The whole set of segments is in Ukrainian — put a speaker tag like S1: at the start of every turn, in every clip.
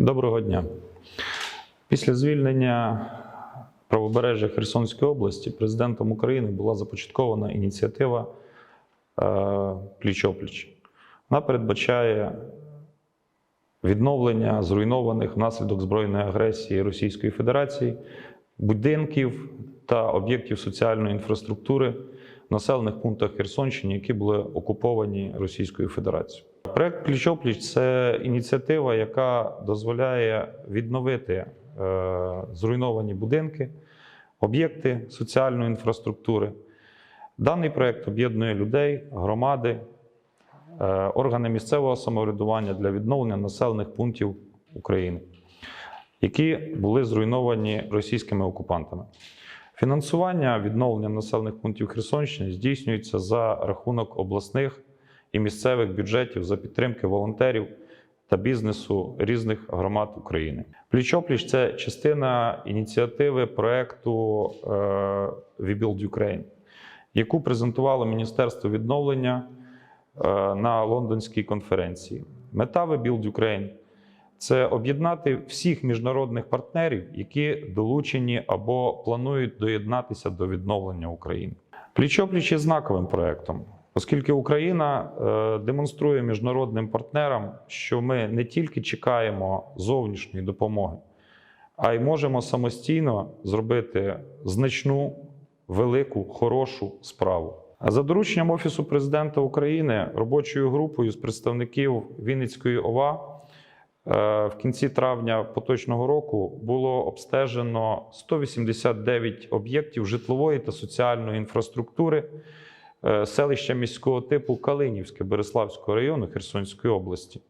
S1: Доброго дня. Після звільнення правобережжя Херсонської області президентом України була започаткована ініціатива е, Пліч-опліч. Вона передбачає відновлення зруйнованих внаслідок збройної агресії Російської Федерації будинків та об'єктів соціальної інфраструктури в населених пунктах Херсонщини, які були окуповані Російською Федерацією. Проект Пліч-опліч це ініціатива, яка дозволяє відновити е, зруйновані будинки, об'єкти соціальної інфраструктури. Даний проект об'єднує людей, громади, е, органи місцевого самоврядування для відновлення населених пунктів України, які були зруйновані російськими окупантами. Фінансування відновлення населених пунктів Херсонщини здійснюється за рахунок обласних і місцевих бюджетів за підтримки волонтерів та бізнесу різних громад України. Пліч-опліч це частина ініціативи проекту е, We Ukraine, яку презентувало Міністерство відновлення е, на лондонській конференції. Мета We Build Ukraine це об'єднати всіх міжнародних партнерів, які долучені або планують доєднатися до відновлення України. Пліч-опліч є знаковим проектом, оскільки Україна е, демонструє міжнародним партнерам, що ми не тільки чекаємо зовнішньої допомоги, а й можемо самостійно зробити значну, велику, хорошу справу. За дорученням Офісу президента України робочою групою з представників Вінницької ОВА Е, В кінці травня поточного року було обстежено 189 об'єктів житлової та соціальної інфраструктури селища міського типу Калинівське Береславського району Херсонської області,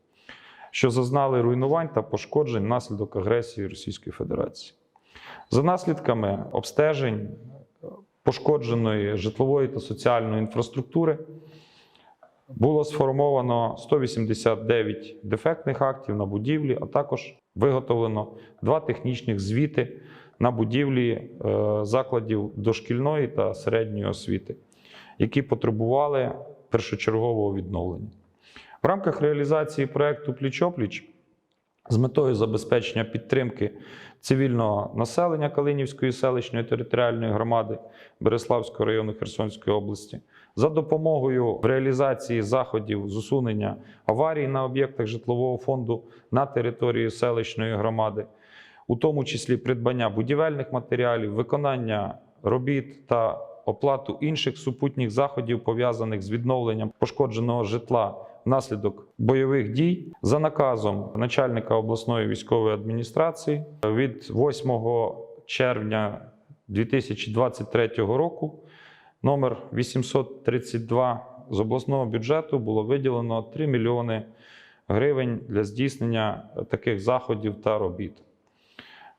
S1: що зазнали руйнувань та пошкоджень внаслідок агресії Російської Федерації. За наслідками обстежень пошкодженої житлової та соціальної інфраструктури було сформовано 189 дефектних актів на будівлі, а також виготовлено два технічних звіти на будівлі е, закладів дошкільної та середньої освіти, які потребували першочергового відновлення. В рамках реалізації проекту Пліч-опліч з метою забезпечення підтримки цивільного населення Калинівської селищної територіальної громади Береславського району Херсонської області за допомогою в реалізації заходів з усунення аварій на об'єктах житлового фонду на території селищної громади, у тому числі придбання будівельних матеріалів, виконання робіт та оплату інших супутніх заходів, пов'язаних з відновленням пошкодженого житла внаслідок бойових дій, за наказом начальника обласної військової адміністрації від 8 червня 2023 року номер 832 з обласного бюджету було виділено 3 мільйони гривень для здійснення таких заходів та робіт.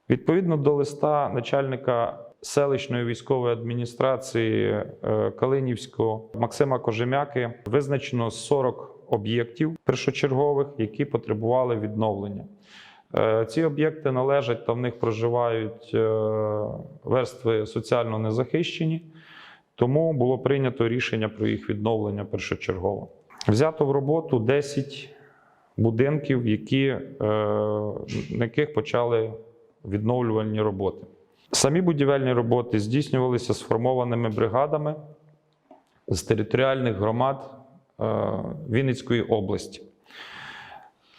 S1: Відповідно до листа начальника селищної військової адміністрації е, Калинівського Максима Кожем'яки визначено 40 об'єктів першочергових, які потребували відновлення. Е, Ці об'єкти належать та в них проживають е, верстви соціально незахищені, тому було прийнято рішення про їх відновлення першочергово. Взято в роботу 10 будинків, які, на яких почали відновлювальні роботи. Самі будівельні роботи здійснювалися сформованими бригадами з територіальних громад е, Вінницької області.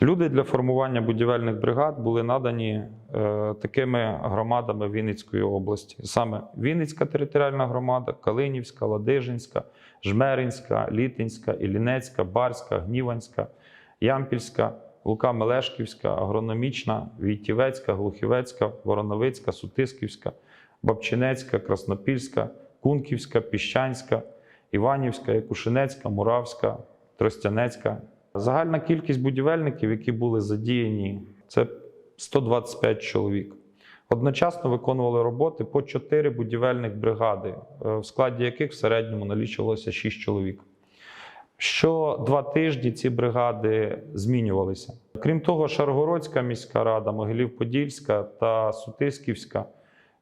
S1: Люди для формування будівельних бригад були надані е, такими громадами Вінницької області: саме Вінницька територіальна громада, Калинівська, Ладижинська, Жмеринська, Літинська, Іллінецька, Барська, Гніванська, Ямпільська, Лука Мелешківська, Агрономічна, Війтівецька, Глухівецька, Вороновицька, Сутисківська, Бабчинецька, Краснопільська, Кунківська, Піщанська, Іванівська, Якушинецька, Муравська, Тростянецька. Загальна кількість будівельників, які були задіяні, це 125 чоловік. Одночасно виконували роботи по 4 будівельних бригади, е, в складі яких в середньому налічувалося 6 чоловік. Що два тижні ці бригади змінювалися. Крім того, Шаргородська міська рада, Могилів-Подільська та Сутисківська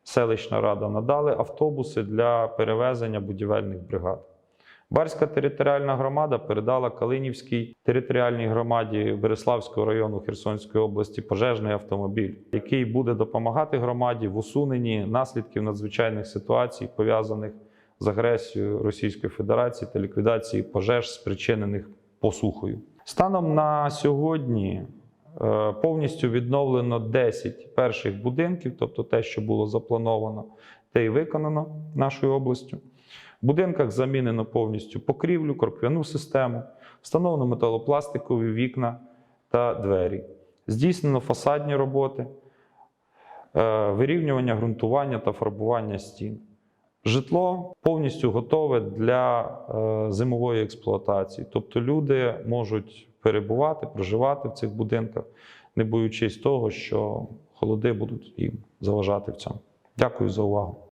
S1: селищна рада надали автобуси для перевезення будівельних бригад. Барська територіальна громада передала Калинівській територіальній громаді Береславського району Херсонської області пожежний автомобіль, який буде допомагати громаді в усуненні наслідків надзвичайних ситуацій, пов'язаних з агресією Російської Федерації та ліквідації пожеж, спричинених посухою. Станом на сьогодні е, повністю відновлено 10 перших будинків, тобто те, що було заплановано, те і виконано нашою областю. В будинках замінено повністю покрівлю, кроквяну систему, встановлено металопластикові вікна та двері. Здійснено фасадні роботи, е, вирівнювання ґрунтування та фарбування стін. Житло повністю готове для е, зимової експлуатації. Тобто люди можуть перебувати, проживати в цих будинках, не боючись того, що холоди будуть їм заважати в цьому. Дякую за увагу.